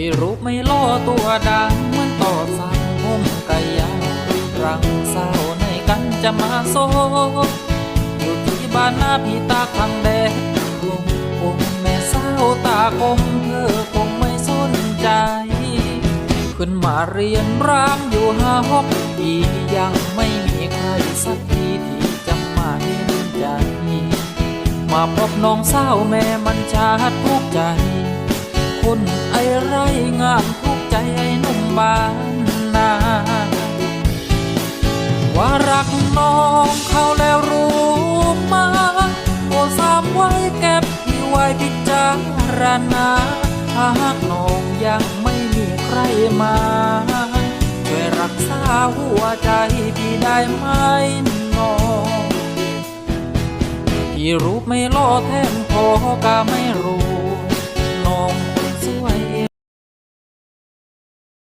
ที่รูปไม่ล่อตัวดังเหมือนต่อสาวมุมกะยาวรังเศร้าในกันจะมาโซอยู่ที่บ้านหน้าพี่ตาคำแดงคงคงแม่เศร้าตาคมเธอคงไม่สนใจ ขึ้นมาเรียนรามอยู่ห้าหกปียังไม่มีใครสักทีที่จะมาเห็นใจมาพบน้องสาวแม่มันชาทุกข์ใจ คน ไรงามทุกใจไอ้หนุ่มบ้านนา ว่ารักน้องเขาแล้วรู้มาโอสามไว้เก็บที่ไว้พิจารณาหากน้องยังไม่มีใครมาช่วยรักษาหัวใจพี่ได้ไหมน้องที่รูปไม่ล่อแทนพอก็ไม่รู้